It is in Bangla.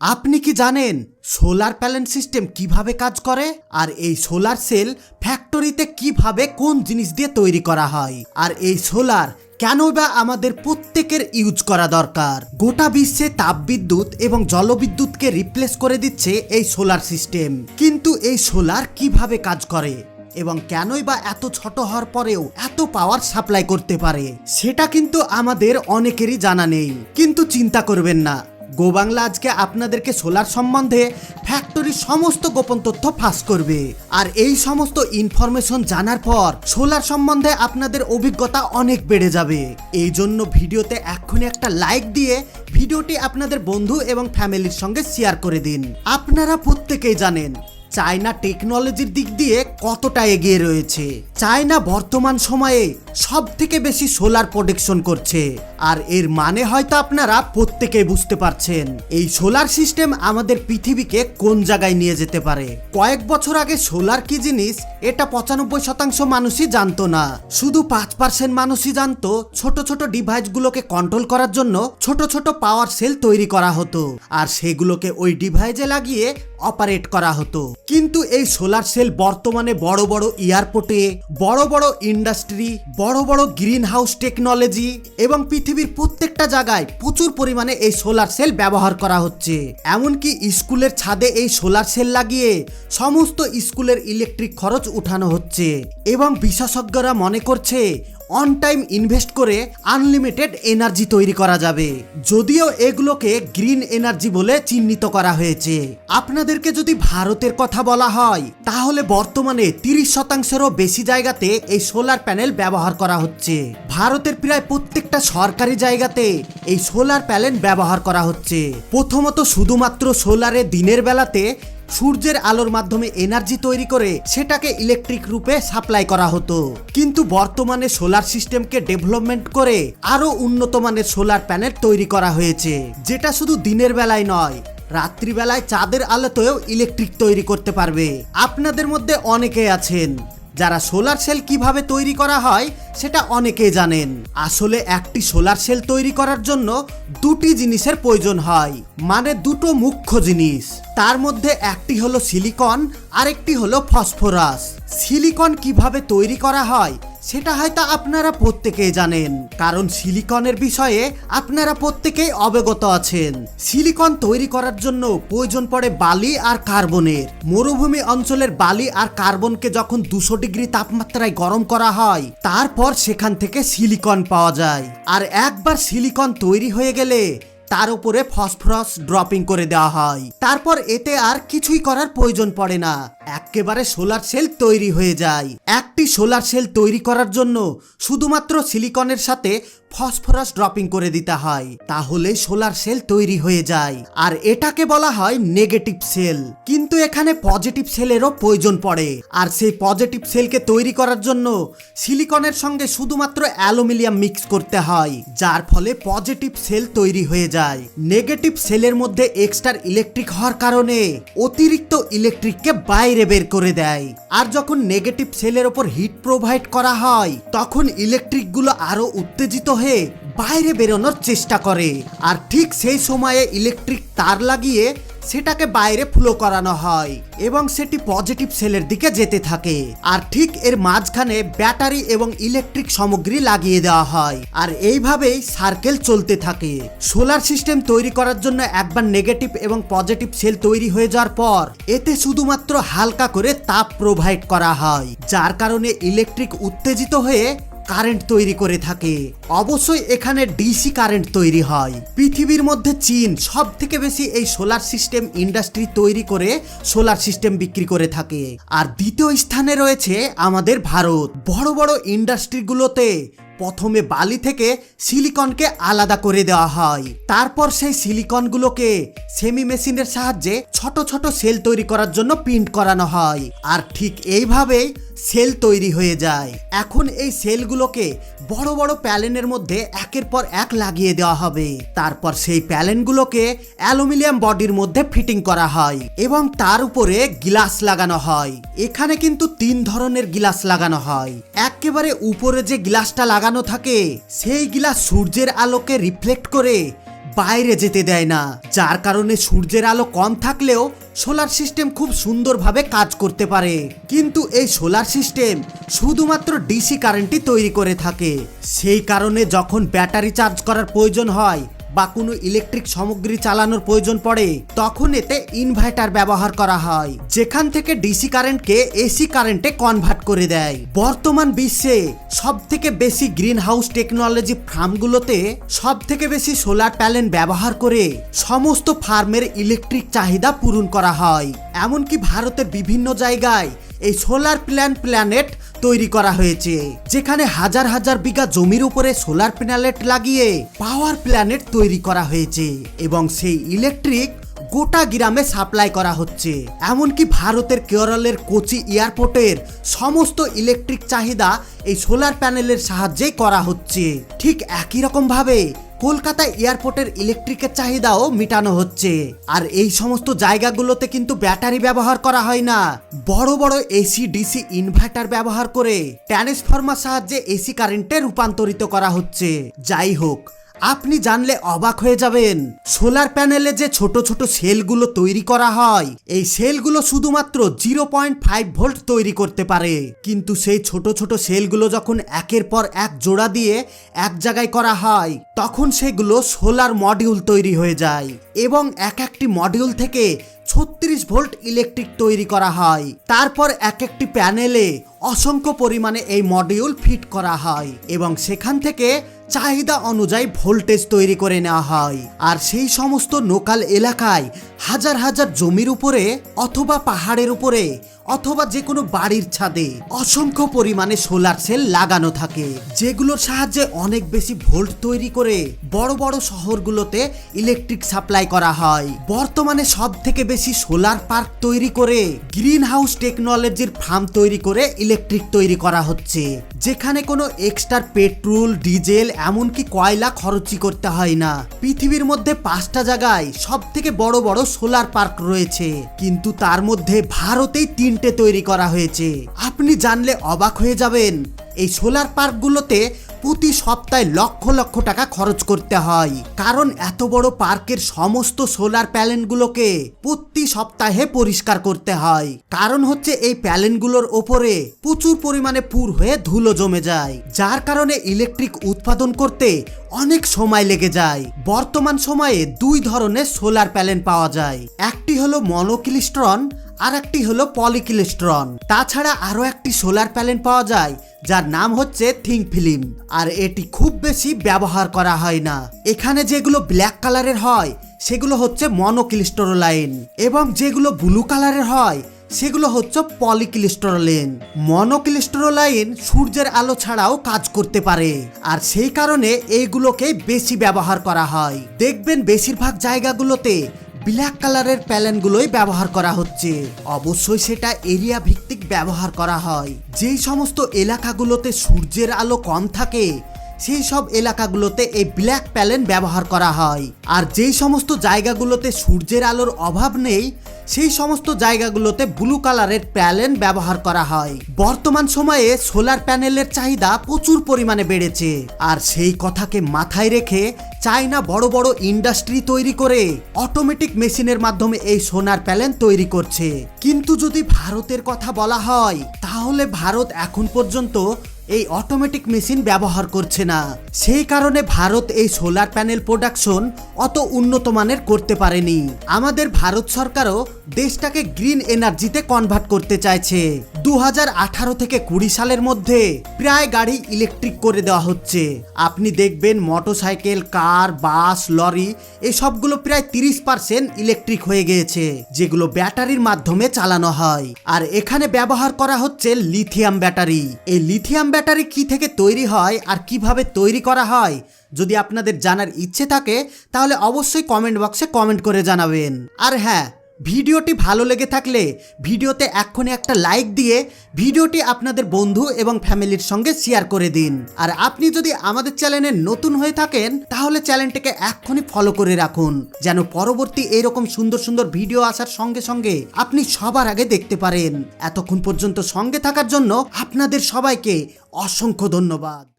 আপনি কি জানেন সোলার প্যানেল সিস্টেম কীভাবে কাজ করে? আর এই সোলার সেল ফ্যাক্টরিতে কীভাবে কোন জিনিস দিয়ে তৈরি করা হয়? আর এই সোলার কেন বা আমাদের প্রত্যেকের ইউজ করা দরকার? গোটা বিশ্বে তাপবিদ্যুৎ এবং জলবিদ্যুৎকে রিপ্লেস করে দিচ্ছে এই সোলার সিস্টেম। কিন্তু এই সোলার কীভাবে কাজ করে? এবং কেনই বা এত ছোট হওয়ার পরেও এত পাওয়ার সাপ্লাই করতে পারে? সেটা কিন্তু আমাদের অনেকেরই জানা নেই। কিন্তু চিন্তা করবেন না। গো বাংলা আজকে আপনাদেরকে সোলার সম্বন্ধে ফ্যাক্টরির সমস্ত গোপন তথ্য ফাঁস করবে। আর এই সমস্ত ইনফরমেশন জানার পর সোলার সম্বন্ধে আপনাদের অভিজ্ঞতা অনেক বেড়ে যাবে। এই জন্য ভিডিওতে এক্ষুনি একটা লাইক দিয়ে ভিডিওটি আপনাদের বন্ধু এবং ফ্যামিলির সঙ্গে শেয়ার করে দিন। আপনারা প্রত্যেকেই জানেন, চায়না টেকনোলজির দিক দিয়ে কতটা এগিয়ে রয়েছে। চায়না বর্তমান সময়ে সব থেকে বেশি সোলার প্রোডাকশন করছে। আর এর মানে হয়তো আপনারা প্রত্যেকেই বুঝতে পারছেন। এই সোলার সিস্টেম আমাদের পৃথিবীকে কোন জায়গায় নিয়ে যেতে পারে? কয়েক বছর আগে সোলার কি জিনিস? এটা পঁচানব্বই শতাংশ মানুষই জানতো না। শুধু পাঁচ পার্সেন্ট মানুষই জানতো ছোট ছোট ডিভাইসগুলোকে কন্ট্রোল করার জন্য ছোট ছোট পাওয়ার সেল তৈরি করা হতো। আর সেগুলোকে ওই ডিভাইসে লাগিয়ে অপারেট করা হতো। কিন্তু এই সোলার সেল বর্তমানে বড় বড় এয়ারপোর্টে বড় বড় ইন্ডাস্ট্রি বড় বড় গ্রিন হাউস টেকনোলজি এবং পৃথিবীর প্রত্যেকটা জায়গায় প্রচুর পরিমাণে এই সোলার সেল ব্যবহার করা হচ্ছে। এমনকি স্কুলের ছাদে এই সোলার সেল লাগিয়ে সমস্ত স্কুলের ইলেকট্রিক খরচ উঠানো হচ্ছে। এবং বিশেষজ্ঞরা মনে করছে অন টাইম ইনভেস্ট করে আনলিমিটেড এনার্জি তৈরি করা যাবে। যদিও এগুলোকে গ্রিন এনার্জি বলে চিহ্নিত করা হয়েছে। আপনাদেরকে যদি ভারতের কথা বলা হয়, তাহলে বর্তমানে তিরিশ শতাংশেরও বেশি জায়গাতে এই সোলার প্যানেল ব্যবহার করা হচ্ছে। ভারতের প্রায় প্রত্যেকটা সরকারি জায়গাতে এই সোলার প্যানেল ব্যবহার করা হচ্ছে। প্রথমত শুধুমাত্র সোলারে দিনের বেলাতে সূর্যের আলোর মাধ্যমে এনার্জি তৈরি করে সেটাকে ইলেকট্রিক রূপে সাপ্লাই করা হতো। কিন্তু বর্তমানে সোলার সিস্টেমকে ডেভেলপমেন্ট করে আরও উন্নত মানের সোলার প্যানেল তৈরি করা হয়েছে, যেটা শুধু দিনের বেলায় নয়, রাত্রিবেলায় চাঁদের আলোতেও ইলেকট্রিক তৈরি করতে পারবে। আপনাদের মধ্যে অনেকে আছেন যারা সোলার সেল কীভাবে তৈরি করা হয়, সেটা অনেকেই জানেন। আসলে একটি সোলার সেল তৈরি করার জন্য দুটি জিনিসের প্রয়োজন হয় মানে দুটো মুখ্য জিনিস। তার মধ্যে একটি হলো সিলিকন, আরেকটি হলো ফসফরাস। সিলিকন কীভাবে তৈরি করা হয় সেটা হয়তো আপনারা প্রত্যেকেই জানেন, কারণ সিলিকনের বিষয়ে আপনারা প্রত্যেকেই অবগত আছেন। সিলিকন তৈরি করার জন্য প্রয়োজন পড়ে বালি আর কার্বনের। মরুভূমি অঞ্চলের বালি আর কার্বনকে যখন দুশো ডিগ্রি তাপমাত্রায় গরম করা হয়, তারপর সেখান থেকে সিলিকন পাওয়া যায়। আর একবার সিলিকন তৈরি হয়ে গেলে তার উপরে ফসফরাস ড্রপিং করে দেওয়া হয়। তারপর এতে আর কিছুই করার প্রয়োজন পড়ে না। একেবারে সোলার সেল তৈরি হয়ে যায়। একটি সোলার সেল তৈরি করার জন্য শুধুমাত্র সিলিকনের সাথে ফসফরাস ড্রপিং করে দিতে হয় তাহলে সোলার সেল তৈরি হয়ে যায়। আর এটাকে বলা হয় নেগেটিভ সেল কিন্তু এখানে পজিটিভ সেলেরও প্রয়োজন পড়ে। আর সেই পজিটিভ সেলকে তৈরি করার জন্য সিলিকনের সঙ্গে শুধুমাত্র অ্যালুমিনিয়াম মিক্স করতে হয়, যার ফলে পজিটিভ সেল তৈরি হয়ে যায়। নেগেটিভ সেলের মধ্যে এক্সট্রা ইলেকট্রিক হওয়ার কারণে অতিরিক্ত ইলেকট্রিককে বাইরে বের করে দেয়। আর যখন নেগেটিভ সেলের ওপর হিট প্রোভাইড করা হয়, তখন ইলেকট্রিকগুলো আরও উত্তেজিত হয়ে বাইরে বেরোনোর চেষ্টা করে। আর ঠিক সেই সময়ে ইলেকট্রিক তার লাগিয়ে সেটাকে বাইরে ফ্লো করানো হয় এবং সেটি পজিটিভ সেলের দিকে যেতে থাকে। আর ঠিক এর মাঝখানে ব্যাটারি এবং ইলেকট্রিক সামগ্রী লাগিয়ে দেওয়া হয়। আর এইভাবেই সার্কেল চলতে থাকে। সোলার সিস্টেম তৈরি করার জন্য একবার নেগেটিভ এবং পজিটিভ সেল তৈরি হয়ে যাওয়ার পর, এতে শুধুমাত্র হালকা করে তাপ প্রোভাইড করা হয়, যার কারণে ইলেকট্রিক উত্তেজিত হয়ে কারেন্ট তৈরি করে থাকে। অবশ্যই এখানে ডিসি কারেন্ট তৈরি হয়। পৃথিবীর মধ্যে চীন সব থেকে বেশি এই সোলার সিস্টেম ইন্ডাস্ট্রি তৈরি করে সোলার সিস্টেম বিক্রি করে থাকে। আর দ্বিতীয় স্থানে রয়েছে আমাদের ভারত। বড় বড় ইন্ডাস্ট্রিগুলোতে প্রথমে বালি থেকে সিলিকনকে আলাদা করে দেওয়া হয়। তারপর সেই সিলিকনগুলোকে সেমি মেশিনের সাহায্যে ছোট ছোট সেল তৈরি করার জন্য প্রিন্ট করানো হয়। আর ঠিক এইভাবেই সেল তৈরি হয়ে যায়। এখন এই সেলগুলোকে বড় বড় প্যালেনের মধ্যে একের পর এক লাগিয়ে দেওয়া হবে। তারপর সেই প্যালেনগুলোকে অ্যালুমিনিয়াম বডির মধ্যে ফিটিং করা হয় এবং তার উপরে গ্লাস লাগানো হয়। এখানে কিন্তু তিন ধরনের গ্লাস লাগানো হয়। একেবারে উপরে যে গ্লাসটা লাগানো থাকে, সেই সূর্যের আলোকে রিফ্লেক্ট করে বাইরে যেতে দেয় না। যার কারণে সূর্যের আলো কম থাকলেও সোলার সিস্টেম খুব সুন্দরভাবে কাজ করতে পারে। কিন্তু এই সোলার সিস্টেম শুধুমাত্র ডিসি কারেন্টই তৈরি করে থাকে। সেই কারণে যখন ব্যাটারি চার্জ করার প্রয়োজন হয় বা কোনো ইলেকট্রিক সামগ্রী চালানোর প্রয়োজন পড়ে, তখন এতে ইনভার্টার ব্যবহার করা হয়। যেখান থেকে ডিসি কারেন্টকে এসি কারেন্টে কনভার্ট করে দেয়। বর্তমান বিশ্বে সব থেকে বেশি গ্রিন হাউস টেকনোলজি ফার্মগুলোতে সব থেকে বেশি সোলার প্যানেল ব্যবহার করে সমস্ত ফার্মের ইলেকট্রিক চাহিদা পূরণ করা হয়। এমনকি ভারতের বিভিন্ন জায়গায় এই সোলার প্ল্যান প্ল্যানেট তৈরি করা হয়েছে, যেখানে হাজার হাজার বিঘা জমির উপরে সোলার প্যানেলেট লাগিয়ে পাওয়ার প্ল্যানেট তৈরি করা হয়েছে এবং সেই ইলেকট্রিক গোটা গ্রামে সাপ্লাই করা হচ্ছে। এমনকি ভারতের কেরলের কোচি এয়ারপোর্টের সমস্ত ইলেকট্রিক চাহিদা এই সোলার প্যানেলের সাহায্যেই করা হচ্ছে। ঠিক একই রকম ভাবে কলকাতা এয়ারপোর্টের ইলেকট্রিকের চাহিদাও মেটানো হচ্ছে। আর এই সমস্ত জায়গাগুলোতে কিন্তু ব্যাটারি ব্যবহার করা হয় না। বড় বড় এসি, ডিসি, ইনভার্টার ব্যবহার করে ট্রান্সফরমার সাহায্যে এসি কারেন্টে রূপান্তরিত করা হচ্ছে। যাই হোক আপনি জানলে অবাক হয়ে যাবেন। সোলার প্যানেলে যে ছোট ছোট সেলগুলো তৈরি করা হয়, এই সেলগুলো শুধুমাত্র জিরো পয়েন্ট ফাইভ ভোল্ট তৈরি করতে পারে। কিন্তু সেই ছোট ছোট সেলগুলো যখন একের পর এক জোড়া দিয়ে এক জায়গায় করা হয়, তখন সেগুলো সোলার মডিউল তৈরি হয়ে যায় এবং এক একটি মডিউল থেকে ছত্রিশ ভোল্ট ইলেকট্রিক তৈরি করা হয়। তারপর এক একটি প্যানেলে অসংখ্য পরিমাণে এই মডিউল ফিট করা হয় এবং সেখান থেকে চাহিদা অনুযায়ী ভোল্টেজ তৈরি করে নেওয়া হয়। আর সেই সমস্ত নোকাল এলাকায় হাজার হাজার জমির উপরে অথবা পাহাড়ের উপরে অথবা যে কোনো বাড়ির ছাদে অসংখ্য পরিমাণে সোলার সেল লাগানো থাকে, যেগুলোর সাহায্যে অনেক বেশি ভোল্ট তৈরি করে বড় বড় শহরগুলোতে ইলেকট্রিক সাপ্লাই করা হয়। বর্তমানে সব থেকে বেশি সোলার পার্ক তৈরি করে গ্রিন হাউস টেকনোলজির ফার্ম তৈরি করে ইলেকট্রিক তৈরি করা হচ্ছে, যেখানে কোনো এক্সট্রা পেট্রোল, ডিজেল, এমনকি কয়লা খরচই করতে হয় না। পৃথিবীর মধ্যে পাঁচটা জায়গায় সব থেকে বড় বড় সোলার পার্ক রয়েছে, কিন্তু তার মধ্যে ভারতেই তিনটে তৈরি করা হয়েছে। আপনি জানলে অবাক হয়ে যাবেন, এই সোলার পার্কগুলোতে প্রতি সপ্তাহে লক্ষ লক্ষ টাকা খরচ করতে হয়। কারণ এত বড় পার্কের সমস্ত সোলার প্যালেনগুলোকে প্রতি সপ্তাহে পরিষ্কার করতে হয়। কারণ হচ্ছে এই প্যালেনগুলোর ওপরে প্রচুর পরিমাণে পুর হয়ে ধুলো জমে যায়, যার কারণে ইলেকট্রিক উৎপাদন করতে অনেক সময় লেগে যায়। বর্তমান সময়ে দুই ধরনের সোলার প্যালেন পাওয়া যায়। একটি হলো মনোক্লিস্ট্রন আর একটি হলো পলিক্লিস্ট্রন। তাছাড়া আরও একটি সোলার প্যানেল পাওয়া যায়, যার নাম হচ্ছে থিঙ্ক ফিল্ম। আর এটি খুব বেশি ব্যবহার করা হয় না। এখানে যেগুলো ব্ল্যাক কালারের হয়, সেগুলো হচ্ছে মনোক্লিস্টোরোলাইন। এবং যেগুলো ব্লু কালারের হয়, সেগুলো হচ্ছে পলিক্লিস্টোরোলেন। মনোক্লিস্টোরোলাইন সূর্যের আলো ছাড়াও কাজ করতে পারে। আর সেই কারণে এইগুলোকে বেশি ব্যবহার করা হয়। দেখবেন বেশিরভাগ জায়গাগুলোতে ব্ল্যাক কালারের প্যালেনগুলোই ব্যবহার করা হচ্ছে। অবশ্যই সেটা এরিয়া ভিত্তিক ব্যবহার করা হয়। যেই সমস্ত এলাকাগুলোতে সূর্যের আলো কম থাকে, সেই সব এলাকাগুলোতে এই ব্ল্যাক প্যালেন ব্যবহার করা হয়। আর যেই সমস্ত জায়গাগুলোতে সূর্যের আলোর অভাব নেই সেই সমস্ত জায়গাগুলোতে ব্লু কালারের প্যালেন ব্যবহার করা হয়। বর্তমান সময়ে সোলার প্যানেলের চাহিদা প্রচুর পরিমাণে বেড়েছে। আর সেই কথাকে মাথায় রেখে চায়না বড় বড় ইন্ডাস্ট্রি তৈরি করে অটোমেটিক মেশিনের মাধ্যমে এই সোনার প্যালেন তৈরি করছে। কিন্তু যদি ভারতের কথা বলা হয়, তাহলে ভারত এখন পর্যন্ত এই অটোমেটিক মেশিন ব্যবহার করছে না। সেই কারণে ভারত এই সোলার প্যানেল প্রোডাকশন অত উন্নত মানের করতে পারেনি। আমাদের ভারত সরকারও দেশটাকে গ্রিন এনার্জিতে কনভার্ট করতে চাইছে। দুহাজার আঠারো থেকে কুড়ি সালের মধ্যে প্রায় গাড়ি ইলেকট্রিক করে দেওয়া হচ্ছে। আপনি দেখবেন মোটরসাইকেল, কার, বাস, লরি, এসবগুলো প্রায় তিরিশ পার্সেন্ট ইলেকট্রিক হয়ে গিয়েছে, যেগুলো ব্যাটারির মাধ্যমে চালানো হয়। আর এখানে ব্যবহার করা হচ্ছে লিথিয়াম ব্যাটারি। এই লিথিয়াম ব্যাটারি কি থেকে তৈরি হয় আর কীভাবে তৈরি করা হয়। যদি আপনাদের জানার ইচ্ছে থাকে, তাহলে অবশ্যই কমেন্ট বক্সে কমেন্ট করে জানাবেন। আর হ্যাঁ ভিডিওটি ভালো লেগে থাকলে ভিডিওতে এক্ষুনি একটা লাইক দিয়ে ভিডিওটি আপনাদের বন্ধু এবং ফ্যামিলির সঙ্গে শেয়ার করে দিন। আর আপনি যদি আমাদের চ্যানেলে নতুন হয়ে থাকেন, তাহলে চ্যানেলটিকে এক্ষুনি ফলো করে রাখুন। যেন পরবর্তী এরকম সুন্দর সুন্দর ভিডিও আসার সঙ্গে সঙ্গে আপনি সবার আগে দেখতে পারেন। এতক্ষণ পর্যন্ত সঙ্গে থাকার জন্য আপনাদের সবাইকে অসংখ্য ধন্যবাদ।